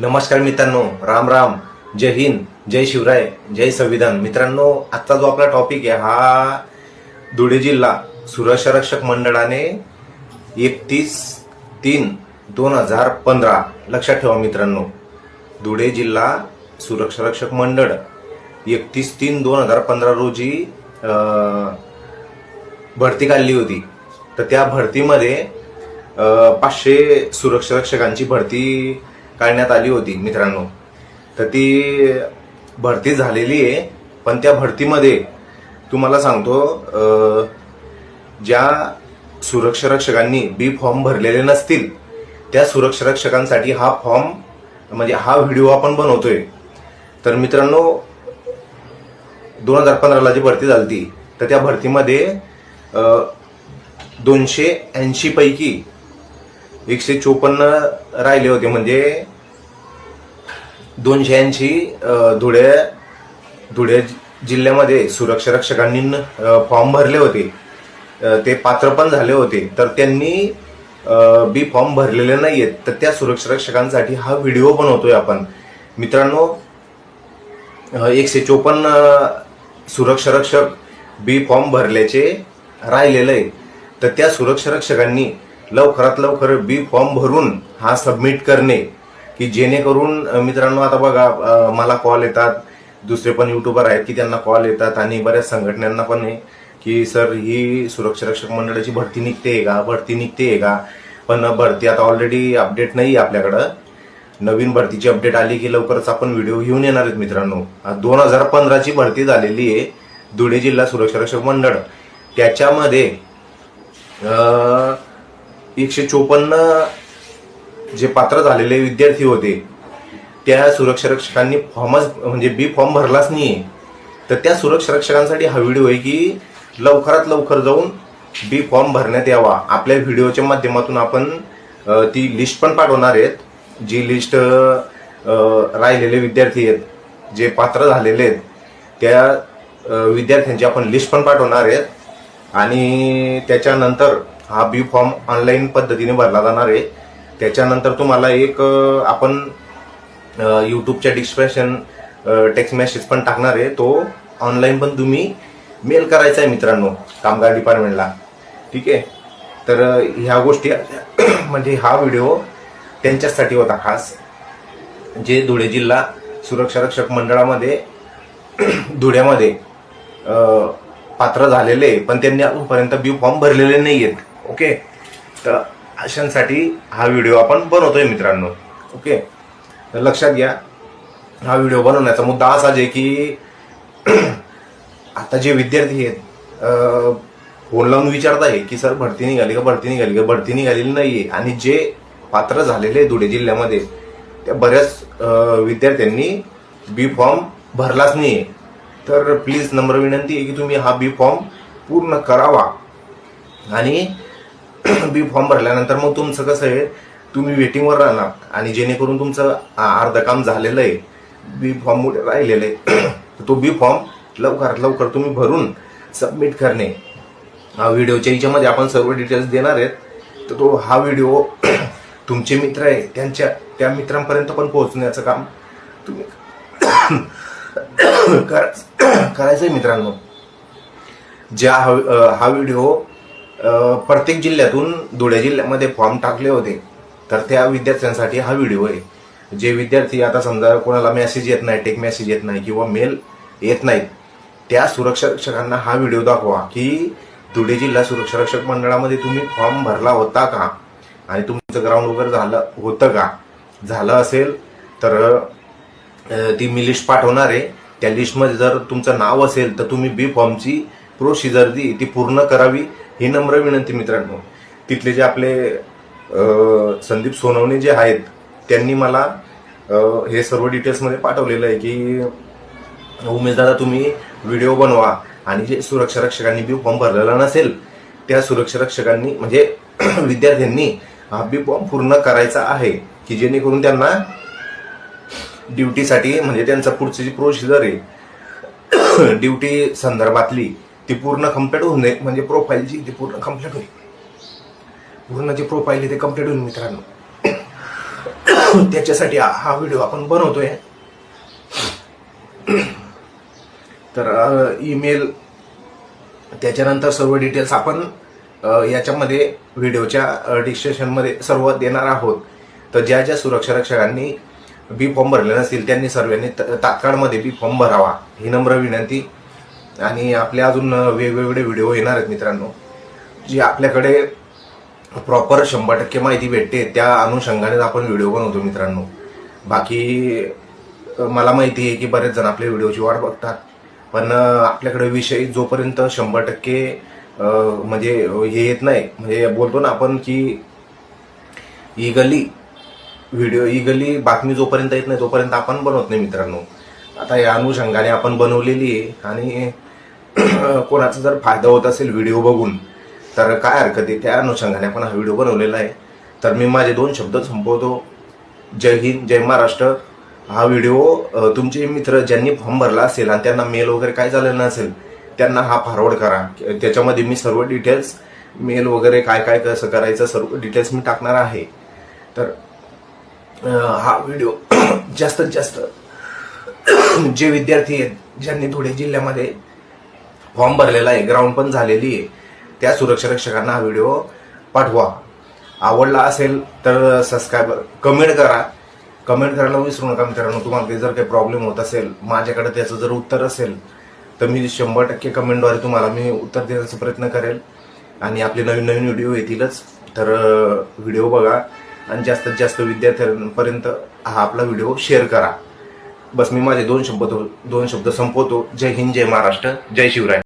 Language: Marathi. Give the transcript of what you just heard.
नमस्कार मित्रांनो राम राम. जय हिंद जय शिवराय जय संविधान. मित्रांनो आजचा जो आपला टॉपिक आहे हा धुळे जिल्हा सुरक्षा रक्षक मंडळाने एकतीस तीन दोन हजार पंधरा लक्षात ठेवा मित्रांनो धुळे जिल्हा सुरक्षा रक्षक मंडळ एकतीस तीन दोन हजार पंधरा रोजी भरती काढली होती. तर त्या भरतीमध्ये पाचशे सुरक्षा रक्षकांची भरती काढण्यात आली होती मित्रांनो. तर ती भरती झालेली आहे पण त्या भरतीमध्ये तुम्हाला सांगतो ज्या सुरक्षारक्षकांनी बी फॉर्म भरलेले नसतील त्या सुरक्षारक्षकांसाठी हा फॉर्म म्हणजे हा व्हिडिओ आपण बनवतोय. तर मित्रांनो दोन हजार पंधराला जी भरती झाली तर त्या भरतीमध्ये दोनशे ऐंशी पैकी एकशे चोपन्न राहिले होते. म्हणजे दोनशे ऐंशी धुळे धुळे जिल्ह्यामध्ये सुरक्षा रक्षकांनी फॉर्म भरले होते. ते पात्र पण झाले होते. तर त्यांनी बी फॉर्म भरलेले नाही आहेत तर त्या सुरक्षा रक्षकांसाठी हा व्हिडिओ बनवतोय आपण. मित्रांनो एकशे चोपन्न सुरक्षा रक्षक बी फॉर्म भरल्याचे राहिलेलं आहे. तर त्या सुरक्षा रक्षकांनी लवकरात लवकर बी फॉर्म भरून हा सबमिट करणे की जेणेकरून मित्रांनो आता बघा मला कॉल येतात. दुसरे पण युट्यूबर आहेत की त्यांना कॉल येतात आणि बऱ्याच संघटनांना पण आहे की सर ही सुरक्षा रक्षक मंडळाची भरती निघते का? भरती निघते का? पण भरती आता ऑलरेडी अपडेट नाही आहे आपल्याकडं. नवीन भरतीची अपडेट आली की लवकरच आपण व्हिडिओ घेऊन येणार आहेत मित्रांनो. दोन हजार पंधराची भरती झालेली आहे धुळे जिल्हा सुरक्षा रक्षक मंडळ. त्याच्यामध्ये एकशे चोपन्न जे पात्र झालेले विद्यार्थी होते त्या सुरक्षा रक्षकांनी फॉर्मच म्हणजे बी फॉर्म भरलाच नाहीये. तर त्या सुरक्षा रक्षकांसाठी हा व्हिडिओ आहे की लवकरात लवकर जाऊन बी फॉर्म भरण्यात यावा. आपल्या व्हिडिओच्या माध्यमातून आपण ती लिस्ट पण पाठवणार आहेत. जी लिस्ट राहिलेले विद्यार्थी आहेत जे पात्र झालेले आहेत त्या विद्यार्थ्यांची आपण लिस्ट पण पाठवणार आहेत. आणि त्याच्यानंतर हा बी फॉर्म ऑनलाईन पद्धतीने भरला जाणार आहे. त्याच्यानंतर तुम्हाला एक आपण यूट्यूबच्या डिस्क्रिप्शन टेक्स्ट मेसेज पण टाकणार आहे. तो ऑनलाईन पण तुम्ही मेल करायचा आहे मित्रांनो कामगार डिपार्टमेंटला ठीक आहे? तर ह्या गोष्टी म्हणजे हा व्हिडिओ त्यांच्यासाठी होता खास. जे धुळे जिल्हा सुरक्षा रक्षक मंडळामध्ये धुळ्यामध्ये पात्र झालेले पण त्यांनी अजूनपर्यंत बी फॉर्म भरलेले नाही आहेत ओके? तर अशांसाठी हा व्हिडिओ आपण बनवतोय मित्रांनो. ओके? तर लक्षात घ्या हा व्हिडिओ बनवण्याचा मुद्दा असाच आहे की आता जे विद्यार्थी आहेत फोन लावून विचारत आहे की सर भरती निघाली का? भरती निघाली का? भरती निघालेली नाहीये. आणि जे पात्र झालेले धुळे जिल्ह्यामध्ये त्या बऱ्याच विद्यार्थ्यांनी बी फॉर्म भरलाच नाहीये. तर प्लीज नम्र विनंती आहे की तुम्ही हा बी फॉर्म पूर्ण करावा. आणि बी फॉर्म भरल्यानंतर मग तुमचं कसं आहे तुम्ही वेटिंगवर राहणार आणि जेणेकरून तुमचं अर्धं काम झालेलं आहे बी फॉर्म राहिलेलं आहे. तर तो बी फॉर्म लवकरात लवकर तुम्ही भरून सबमिट करणे. हा व्हिडिओच्या याच्यामध्ये आपण सर्व डिटेल्स देणार आहेत. तर तो हा व्हिडिओ तुमचे मित्र आहे त्यांच्या त्या मित्रांपर्यंत पण पोहोचण्याचं काम तुम्ही करायचं करायचं आहे मित्रांनो. ज्या हा हा व्हिडिओ प्रत्येक जिल्ह्यातून धुळे जिल्ह्यामध्ये फॉर्म टाकले होते. तर त्या विद्यार्थ्यांसाठी हा व्हिडिओ आहे. जे विद्यार्थी आता समजा कोणाला मेसेज येत नाही टेक मेसेज येत नाही किंवा मेल येत नाहीत त्या सुरक्षारक्षकांना हा व्हिडिओ दाखवा की धुळे जिल्हा सुरक्षारक्षक मंडळामध्ये तुम्ही फॉर्म भरला होता का? आणि तुमचं ग्राउंड वगैरे झालं होतं का? झालं असेल तर ती मी लिस्ट पाठवणार आहे. त्या लिस्टमध्ये जर तुमचं नाव असेल तर तुम्ही बी फॉर्मची प्रोसिजर दी ती पूर्ण करावी ही नम्र विनंती मित्रांनो. तिथले जे आपले संदीप सोनवणे जे आहेत त्यांनी मला हे सर्व डिटेल्समध्ये पाठवलेलं आहे की उमेश तुम्ही व्हिडिओ बनवा आणि जे सुरक्षा रक्षकांनी बी फॉर्म भरलेला नसेल त्या सुरक्षा रक्षकांनी म्हणजे विद्यार्थ्यांनी हा बी फॉर्म पूर्ण करायचा आहे की जेणेकरून त्यांना ड्युटीसाठी म्हणजे त्यांचा पुढची जी प्रोसिजर आहे ड्युटी संदर्भातली ती पूर्ण कंप्लीट होऊन जाईल. म्हणजे प्रोफाईलची ती पूर्ण कंप्लीट होईल. पूर्ण जी प्रोफाईल आहे ते कंप्लीट होईल मित्रांनो. त्याच्यासाठी हा- व्हिडिओ आपण बनवतोय. तर ईमेल त्याच्यानंतर सर्व डिटेल्स आपण याच्यामध्ये व्हिडिओच्या डिस्क्रिप्शनमध्ये सर्व देणार आहोत. तर ज्या ज्या सुरक्षा रक्षकांनी बी फॉर्म भरले नसतील त्यांनी सर्वांनी त- तात्काळमध्ये बी फॉर्म भरावा. ही नम्र विनंती. आणि आपले अजून वेगवेगळे व्हिडिओ येणार आहेत मित्रांनो. जी आपल्याकडे प्रॉपर शंभर टक्के माहिती भेटते त्या अनुषंगाने आपण व्हिडिओ बनवतो मित्रांनो. बाकी मला माहिती आहे की बरेच जण आपल्या व्हिडिओची वाट बघतात. पण आपल्याकडे विषय जोपर्यंत शंभर टक्के म्हणजे हे येत नाही म्हणजे बोलतो ना आपण की इगली व्हिडिओ इगली बातमी जोपर्यंत येत नाही तोपर्यंत आपण बनवत नाही मित्रांनो. आता या अनुषंगाने आपण बनवलेली आहे आणि कोणाचा जर फायदा होत असेल व्हिडिओ बघून तर काय हरकत आहे? त्या अनुषंगाने आपण हा व्हिडिओ बनवलेला आहे. तर मी माझे दोन शब्द संपवतो. जय हिंद जय महाराष्ट्र. हा व्हिडिओ तुमचे मित्र ज्यांनी फॉर्म भरला असेल आणि त्यांना मेल वगैरे काय झालेलं नसेल त्यांना हा फॉरवर्ड करा. त्याच्यामध्ये मी सर्व डिटेल्स मेल वगैरे काय काय कसं करायचं सर्व डिटेल्स मी टाकणार आहे. तर हा व्हिडिओ जास्तीत जास्त जे विद्यार्थी आहेत ज्यांनी धुळे जिल्ह्यामध्ये फॉर्म भरलेला आहे ग्राउंड पण झालेली आहे. त्या सुरक्षा रक्षकांना हा व्हिडिओ पाठवा. आवडला असेल तर सबस्क्राईब कमेंट करा. कमेंट करायला विसरू नका मित्रांनो तुम्हाला जर काही प्रॉब्लेम होत असेल माझ्याकडे त्याचं जर उत्तर असेल तर मी शंभर टक्के कमेंटद्वारे तुम्हाला मी उत्तर देण्याचा प्रयत्न करेल. आणि आपले नवीन नवीन व्हिडिओ येतीलच. तर व्हिडिओ बघा. आणि जास्तीत जास्त विद्यार्थ्यांपर्यंत हा आपला व्हिडिओ शेअर करा. बस मी माझे दोन शब्द दोन शब्द संपवतो. जय हिंद जय महाराष्ट्र जय शिवराय.